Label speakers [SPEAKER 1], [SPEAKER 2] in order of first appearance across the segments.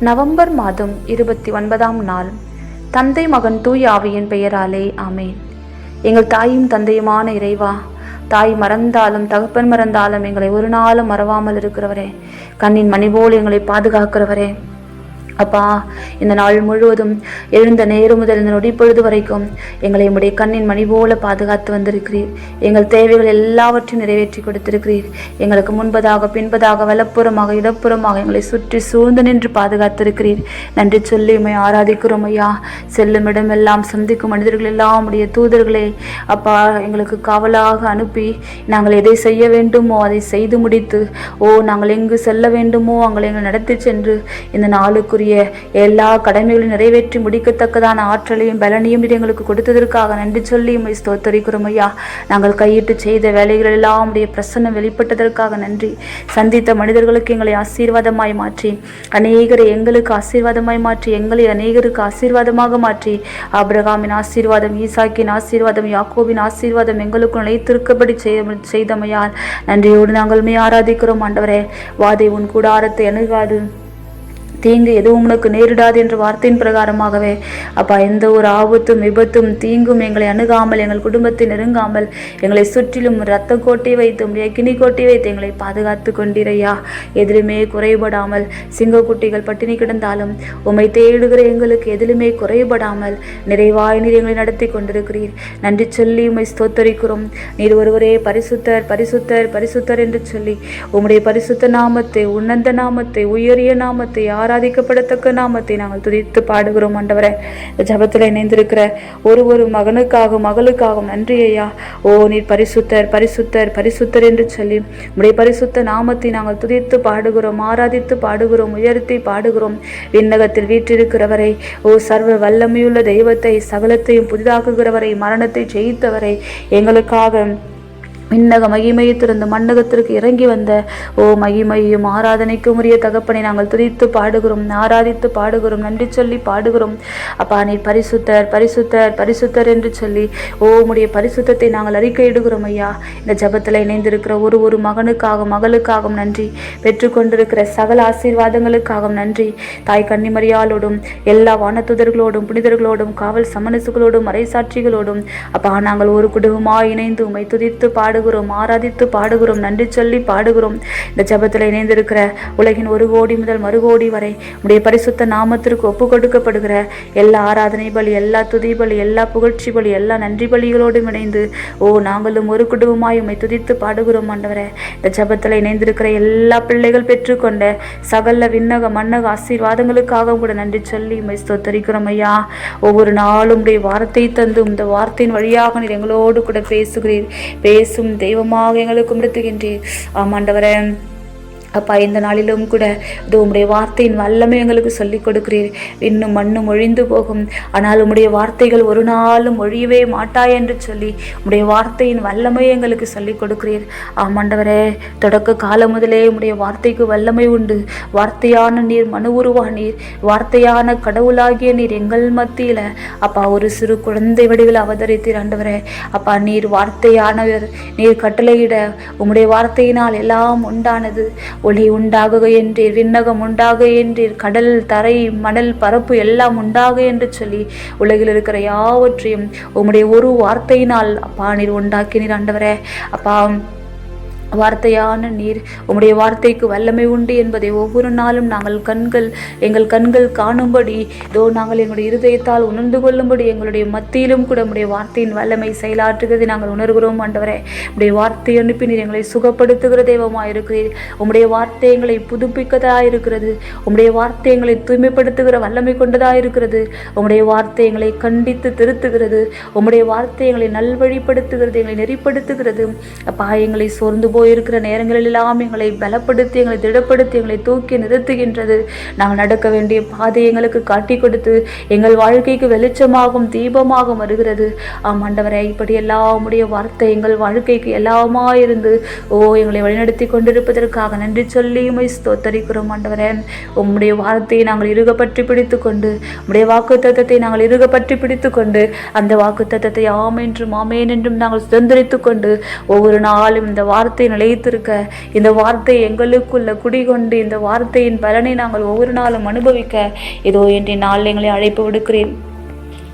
[SPEAKER 1] November மாதம் இருபத்தி ஒன்பதாம் நாள். தந்தை மகன் தூய் ஆவியின் பெயராலே ஆமேன். எங்கள் தாயும் தந்தையுமான இறைவா தாய் மறந்தாலும் தகப்பன் மறந்தாலும் எங்களை ஒரு நாளும் மறவாமல் இருக்கிறவரே. கண்ணின் மணி போல் எங்களை பாதுகாக்கிறவரே. அப்பா இந்த நாள் முழுவதும் எழுந்த நேரம் முதல் இந்த நொடி பொழுது வரைக்கும் எங்களை உம்முடைய கண்ணின் மணி போல பாதுகாத்து வந்திருக்கிறீர். எங்கள் தேவைகள் எல்லாவற்றையும் நிறைவேற்றி கொடுத்திருக்கிறீர். எங்களுக்கு முன்பதாக பின்பதாக வலப்புறமாக இடப்புறமாக எங்களை சுற்றி சூழ்ந்து நின்று பாதுகாத்திருக்கிறீர். நன்றி சொல்லி உமை ஆராதிக்கிறோம் ஐயா. செல்லும் இடமெல்லாம் சந்திக்கும் மனிதர்கள் எல்லாம் உடைய தூதர்களே. அப்பா எங்களுக்கு காவலாக அனுப்பி நாங்கள் எதை செய்ய வேண்டுமோ அதை செய்து முடித்து ஓ நாங்கள் எங்கு செல்ல வேண்டுமோ அங்கே எங்களை நடத்தி சென்று இந்த நாளுக்குரிய எல்லா கடமைகளையும் நிறைவேற்றி முடிக்கத்தக்கதான ஆற்றலையும் பலனையும் இது எங்களுக்கு கொடுத்ததற்காக நன்றி சொல்லி உம்மை ஸ்தோத்தரிக்கிறோம் ஐயா. நாங்கள் கையிட்டு செய்த வேலைகள் எல்லாம் உடைய பிரசன்னம் வெளிப்பட்டதற்காக நன்றி. சந்தித்த மனிதர்களுக்கு எங்களை ஆசீர்வாதமாய் மாற்றி அநேகரை எங்களுக்கு ஆசீர்வாதமாய் மாற்றி எங்களை அநேகருக்கு ஆசீர்வாதமாக மாற்றி அப்ரஹாமின் ஆசீர்வாதம் ஈசாக்கின் ஆசீர்வாதம் யாக்கோவின் ஆசீர்வாதம் எங்களுக்கு நிலைத்திருக்கபடி செய்தமையால் நன்றியோடு நாங்கள் மே ஆராதிக்கிறோம் ஆண்டவரே. வாதை உன் கூடாரத்தை அணுகாது. தீங்கு எதுவும் உனக்கு நேரிடாது என்ற வார்த்தையின் பிரகாரமாகவே. அப்பா எந்த ஒரு ஆபத்தும் விபத்தும் தீங்கும் எங்களை அணுகாமல் எங்கள் குடும்பத்தை நெருங்காமல் எங்களை சுற்றிலும் இரத்த கோட்டை வைத்து உடைய கிணி கோட்டை வைத்து எங்களை பாதுகாத்து கொண்டிரையா? எதிலுமே குறைபடாமல் சிங்கக்குட்டிகள் பட்டினி கிடந்தாலும் உம்மை தேடுகிற எங்களுக்கு எதிலுமே குறைபடாமல் நிறைவாய் நீர் எங்களை நடத்தி கொண்டிருக்கிறீர். நன்றி சொல்லி உம்மை ஸ்தோத்தரிக்கிறோம். நீர் ஒருவரே பரிசுத்தர் பரிசுத்தர் பரிசுத்தர் என்று சொல்லி உம்முடைய பரிசுத்த நாமத்தை உன்னந்த நாமத்தை உயரிய நாமத்தை யார் ஆராதிக்கப்படத்தக்க நாமத்தை நாங்கள் துதித்து பாடுகிறோம் ஆண்டவரே. ஜபத்தில் இணைந்திருக்கிற ஒரு ஒரு மகனுக்காகவும் மகளுக்காகவும் நன்றி ஐயா. ஓ நீர் பரிசுத்தர் பரிசுத்தர் பரிசுத்தர் என்று சொல்லி உடைய பரிசுத்த நாமத்தை நாங்கள் துதித்து பாடுகிறோம் ஆராதித்து பாடுகிறோம் உயர்த்தி பாடுகிறோம். விண்ணகத்தில் வீற்றிருக்கிறவரை ஓ சர்வ வல்லமையுள்ள தெய்வத்தை சகலத்தையும் புதிதாக்குகிறவரை மரணத்தை ஜெயித்தவரை எங்களுக்காக விண்ணக மகிமையை திறந்து மண்ணகத்திற்கு இறங்கி வந்த ஓ மகிமையும் ஆராதனைக்கும் உரிய தகப்பனை நாங்கள் துதித்து பாடுகிறோம் ஆராதித்து பாடுகிறோம் நன்றி சொல்லி பாடுகிறோம். அப்பா நீர் பரிசுத்தர் பரிசுத்தர் பரிசுத்தர் என்று சொல்லி ஓ உடைய பரிசுத்தத்தை நாங்கள் அறிக்கையிடுகிறோம் ஐயா. இந்த ஜபத்தில் இணைந்திருக்கிற ஒரு ஒரு மகனுக்காகவும் மகளுக்காகவும் நன்றி. பெற்றுக்கொண்டிருக்கிற சகல ஆசீர்வாதங்களுக்காகவும் நன்றி. தாய் கன்னிமரியாளோடும் எல்லா வானத்துதர்களோடும் புனிதர்களோடும் காவல் சமனசுகளோடும் மறைசாட்சிகளோடும் அப்பா நாங்கள் ஒரு குடும்பமாக இணைந்து உமை துதித்து பாடு பாடுகிறோம் ஆராதித்து பாடுகிறோம் நன்றி சொல்லி பாடுகிறோம். இந்த ஜபத்தில் இணைந்திருக்கிற உலகின் ஒரு கோடி முதல் மறு கோடி வரை உடைய பரிசுத்த நாமத்திற்கு ஒப்பு கொடுக்கப்படுகிற எல்லா ஆராதனை பலி எல்லா துதி பலி எல்லா புகழ்ச்சி பலி எல்லா நன்றி பலிகளோடும் இணைந்து ஓ நாங்களும் ஒரு குடும்பமாய் உம்மை துதித்து பாடுகிறோம் ஆண்டவரே. இந்த ஜபத்தில் இணைந்திருக்கிற எல்லா பிள்ளைகள் பெற்றுக்கொண்ட சகல விண்ணக மன்னக ஆசீர்வாதங்களுக்காக கூட நன்றி சொல்லி உம்மை ஸ்தோத்தரிக்கிறோம் ஐயா. ஒவ்வொரு நாளும் உடைய வார்த்தை தந்து இந்த வார்த்தையின் வழியாக நீர் எங்களோடு கூட பேசுகிறீர். பேசும் தெய்வமாக எங்களுக்கு உணர்த்துகின்றீர் ஆமாண்டவரே அப்பா இந்த நாளிலும் கூட இது உம்முடைய வார்த்தையின் வல்லமை எங்களுக்கு சொல்லிக் கொடுக்கிறீர். இன்னும் மண்ணும் ஒழிந்து போகும். ஆனால் உம்முடைய வார்த்தைகள் ஒரு நாளும் ஒழியவே மாட்டாய் என்று சொல்லி உம்முடைய வார்த்தையின் வல்லமை எங்களுக்கு சொல்லிக் கொடுக்கிறீர். ஆமாண்டவரே தொடக்க காலம் முதலே உம்முடைய வார்த்தைக்கு வல்லமை உண்டு. வார்த்தையான நீர் மனு உருவா நீர் வார்த்தையான கடவுளாகிய நீர் எங்கள் மத்தியில். அப்பா ஒரு சிறு குழந்தை வடிவில் அவதரித்தீர் ஆண்டவரே. அப்பா நீர் வார்த்தையானவர். நீர் கட்டளையிட உம்முடைய வார்த்தையினால் எல்லாம் உண்டானது. ஒளி உண்டாகுக என்றீர் விண்ணகம் உண்டாக என்றீர் கடல் தரை மணல் பரப்பு எல்லாம் உண்டாக என்று சொல்லி உலகில் இருக்கிற யாவற்றையும் உம்முடைய ஒரு வார்த்தையினால் அப்பா நீர் உண்டாக்கினீர் ஆண்டவரே. அப்பா வார்த்தையான நீர் உம்முடைய வார்த்தைக்கு வல்லமை உண்டு என்பதை ஒவ்வொரு நாளும் நாங்கள் கண்கள் எங்கள் கண்கள் காணும்படி இதோ நாங்கள் எங்களுடைய இருதயத்தால் உணர்ந்து கொள்ளும்படி எங்களுடைய மத்தியிலும் கூட உம்முடைய வார்த்தையின் வல்லமை செயலாற்றுகிறதை நாங்கள் உணர்கிறோம் ஆண்டவரே. உடைய வார்த்தை அனுப்பி நீர் எங்களை சுகப்படுத்துகிற தெய்வமாக இருக்கிறீர் உம்முடைய வார்த்தை எங்களை புதுப்பிக்கதாக இருக்கிறது உம்முடைய வார்த்தை எங்களை தூய்மைப்படுத்துகிற வல்லமை கொண்டதாக இருக்கிறது உம்முடைய வார்த்தை எங்களை கண்டித்து திருத்துகிறது. உம்முடைய வார்த்தை எங்களை நல்வழிப்படுத்துகிறது எங்களை நெறிப்படுத்துகிறது. அப்பா எங்களை சோர்ந்து போயிருக்கிற நேரங்களில் எல்லாம் எங்களை பலப்படுத்தி எங்களை திடப்படுத்தி எங்களை தூக்கி நிறுத்துகின்றது. நாங்கள் நடக்க வேண்டிய பாதை எங்களுக்கு காட்டி கொடுத்து எங்கள் வாழ்க்கைக்கு வெளிச்சமாகும் தீபமாகும் வருகிறது. ஆம் ஆண்டவரே இப்படி எல்லாமுடைய வார்த்தை எங்கள் வாழ்க்கைக்கு எல்லாமா இருந்து ஓ எங்களை வழிநடத்தி கொண்டிருப்பதற்காக நன்றி சொல்லி உமை ஸ்தோத்தரிக்கிறோம் ஆண்டவரே. உம்முடைய வார்த்தையை நாங்கள் இருக பற்றி பிடித்து கொண்டு உம்முடைய வாக்கு தத்தத்தை நாங்கள் இருக பற்றி பிடித்து கொண்டு அந்த வாக்கு தத்தத்தை ஆமென்றும் ஆமேன் என்றும் நாங்கள் சுதந்திரித்து கொண்டு ஒவ்வொரு நாளும் இந்த வார்த்தை நிலைத்திருக்க இந்த வார்த்தை எங்களுக்குள்ள குடிகொண்டு இந்த வார்த்தையின் பலனை நாங்கள் ஒவ்வொரு நாளும் அனுபவிக்க இதோ இன்றைய நாள் எங்களை அழைப்பு விடுக்கிறேன்.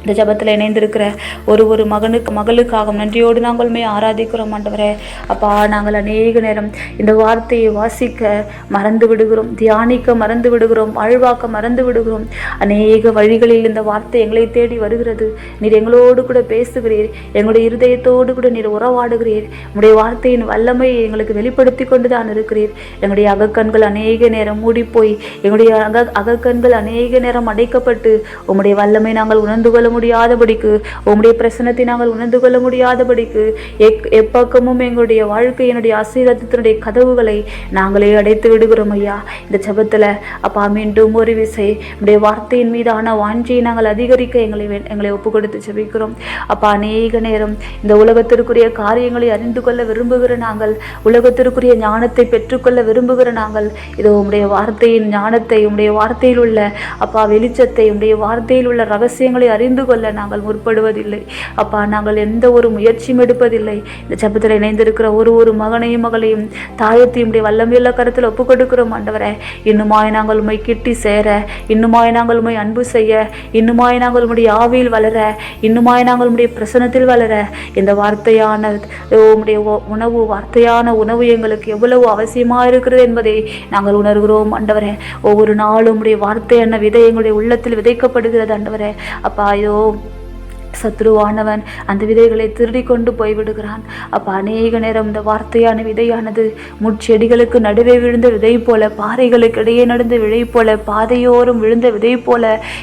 [SPEAKER 1] இந்த ஜபத்தில் இணைந்திருக்கிற ஒரு ஒரு மகனுக்கு மகளுக்காக நன்றியோடு நாங்கள் மே ஆராதிக்கிறோம் ஆண்டவரே. அப்பா நாங்கள் அநேக நேரம் இந்த வார்த்தையை வாசிக்க மறந்து விடுகிறோம் தியானிக்க மறந்து விடுகிறோம் வாழ்வாக்க மறந்து விடுகிறோம். அநேக வழிகளில் இந்த வார்த்தை எங்களை தேடி வருகிறது. நீர் எங்களோடு கூட பேசுகிறீர் எங்களுடைய இருதயத்தோடு கூட நீர் உறவாடுகிறீர். உங்களுடைய வார்த்தையின் வல்லமையை எங்களுக்கு வெளிப்படுத்தி கொண்டு தான் இருக்கிறீர். எங்களுடைய அகக்கண்கள் அநேக நேரம் மூடிப்போய் எங்களுடைய அக அகக்கண்கள் அநேக நேரம் அடைக்கப்பட்டு உங்களுடைய வல்லமை நாங்கள் உணர்ந்து கொள்ளும் முடியாதபடிக்கு உம்முடைய பிரசனத்தை நாங்கள் உணர்ந்து கொள்ள முடியாதபடிக்கு எக் எப்பக்கமும் எங்களுடைய வாழ்க்கையினுடைய ஆசீர்வாதத்தினுடைய கதவுகளை நாங்களே அடைத்து விடுகிறோம் ஐயா. இந்த ஜபத்தில் அப்பா மீண்டும் ஒரு விசை உடைய வார்த்தையின் மீதான வாஞ்சியை நாங்கள் அதிகரிக்க எங்களை எங்களை ஒப்பு கொடுத்து ஜபிக்கிறோம். அப்பா அநேக நேரம் இந்த உலகத்திற்குரிய காரியங்களை அறிந்து கொள்ள விரும்புகிற நாங்கள் உலகத்திற்குரிய ஞானத்தை பெற்றுக்கொள்ள விரும்புகிற நாங்கள் இதோ உம்முடைய வார்த்தையின் ஞானத்தை உடைய வார்த்தையில் உள்ள அப்பா வெளிச்சத்தை உடைய வார்த்தையில் உள்ள ரகசியங்களை அறிந்து கொள்ள நாங்கள் முற்படுவதில்லை. அப்பா நாங்கள் எந்த ஒரு முயற்சியும் எடுப்பதில்லை. இந்த சபத்தில் இணைந்திருக்கிற ஒரு ஒரு மகனையும் மகளையும் தாயத்தையும் உடைய வல்லமையுள்ள கருத்தில் ஒப்பு கொடுக்கிறோம் ஆண்டவரே. இன்னுமாய் நாங்கள் உண்மை கிட்டி சேர இன்னுமாய் நாங்கள் உண்மை அன்பு செய்ய இன்னுமாய் நாங்கள் உடைய ஆவியில் வளர இன்னுமாய் நாங்கள் உடைய பிரசனத்தில் வளர இந்த வார்த்தையான உடைய உணவு வார்த்தையான உணவு எங்களுக்கு எவ்வளவு அவசியமாக இருக்கிறது என்பதை நாங்கள் உணர்கிறோம் ஆண்டவரே. ஒவ்வொரு நாளும் உடைய வார்த்தையான விதை எங்களுடைய உள்ளத்தில் விதைக்கப்படுகிறது ஆண்டவரே. அப்பா ஐயோ சத்ருவானவன் அந்த விதைகளை திருடி கொண்டு போய்விடுகிறான். அப்ப அநேக நேரம் இந்த வார்த்தையான விதையானது முட்செடிகளுக்கு நடுவே விழுந்த விதை போல பாறைகளுக்கு இடையே நடந்த விதை போல பாதையோரம் விழுந்த விதை போல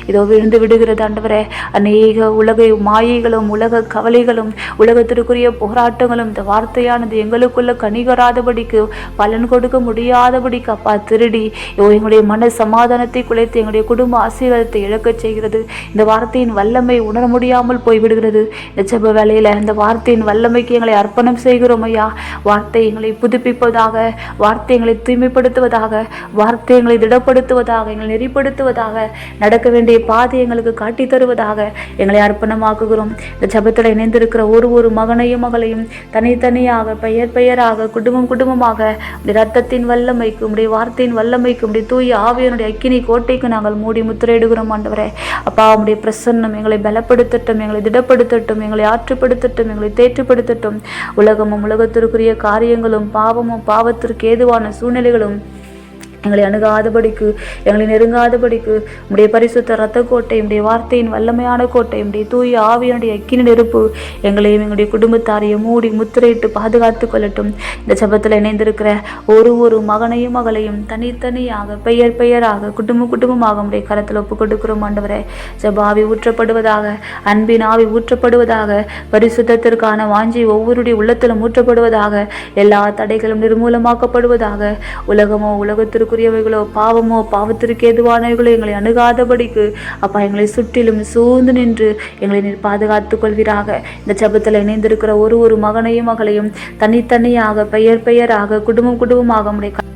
[SPEAKER 1] இதோ விழுந்து விடுகிறது ஆண்டவரே. அநேக உலக மாயைகளும் உலக கவலைகளும் உலகத்திற்குரிய போராட்டங்களும் இந்த வார்த்தையானது எங்களுக்குள்ள கணிகராதபடிக்கு பலன் கொடுக்க முடியாதபடிக்கு அப்பா திருடி எங்களுடைய மன சமாதானத்தை குலைத்து எங்களுடைய குடும்ப ஆசீர்வாதத்தை இழக்கச் செய்கிறது. இந்த வார்த்தையின் வல்லமை உணர முடியாமல் போய்விடுகிறது இந்த வேலையில் வேலையில இந்த வார்த்தையின் வல்லமைக்கு எங்களை அர்ப்பணம் செய்கிறோம் ஐயா. வார்த்தை எங்களை புதுப்பிப்பதாக வார்த்தை எங்களை தூய்மைப்படுத்துவதாக வார்த்தை எங்களை திடப்படுத்துவதாக எங்களை நெறிப்படுத்துவதாக நடக்க வேண்டிய பாதை எங்களுக்கு காட்டி தருவதாக எங்களை அர்ப்பணமாக்குகிறோம். இந்த ஜெபத்தில் இணைந்திருக்கிற ஒரு ஒரு மகனையும் மகளையும் தனித்தனியாக பெயர் பெயராக குடும்பம் குடும்பமாக ரத்தத்தின் வல்லமைக்கு உடைய வார்த்தையின் வல்லமைக்கு உடைய தூய ஆவியனுடைய அக்கினி கோட்டைக்கு நாங்கள் மூடி முத்திரையிடுகிறோம் ஆண்டவரே. அப்பா உடைய பிரசன்னம் எங்களை பலப்படுத்தட்டும் எங்களை திடப்படுத்தட்டும் எங்களை ஆற்றுப்படுத்தட்டும் எங்களை தேற்றுப்படுத்தட்டும். உலகமும் உலகத்திற்குரிய காரியங்களும் பாவமும் பாவத்திற்கு ஏதுவான சூழ்நிலைகளும் எங்களை அணுகாதபடிக்கு எங்களை நெருங்காதபடிக்கு உடைய பரிசுத்த ரத்த கோட்டை உடைய வார்த்தையின் வல்லமையான கோட்டை உடைய தூய ஆவியனுடைய அக்கினி நெருப்பு எங்களையும் எங்களுடைய குடும்பத்தாரையும் மூடி முத்திரையிட்டு பாதுகாத்து கொள்ளட்டும். இந்த சபத்தில் இணைந்திருக்கிற ஒரு ஒரு மகனையும் மகளையும் தனித்தனியாக பெயர் பெயராக குடும்ப குடும்பமாக உடைய கரத்தில் ஒப்புக் கொடுக்கிறோம் ஆண்டவரே ஜபாவி ஊற்றப்படுவதாக அன்பின் ஆவி ஊற்றப்படுவதாக பரிசுத்தத்திற்கான வாஞ்சி ஒவ்வொருடைய உள்ளத்திலும் ஊற்றப்படுவதாக எல்லா தடைகளும் நிர்மூலமாக்கப்படுவதாக உலகமோ உலகத்திற்கு உலகத்திற்குரியவைகளோ பாவமோ பாவத்திற்கு எதுவானவைகளோ எங்களை அணுகாதபடிக்கு அப்பா எங்களை சுற்றிலும் சூழ்ந்து நின்று எங்களை நீர் பாதுகாத்துக் கொள்வீராக. இந்த ஜெபத்தில் இணைந்திருக்கிற ஒரு ஒரு மகனையும் மகளையும் தனித்தனியாக பெயர் பெயராக குடும்பம் குடும்பமாக உடைய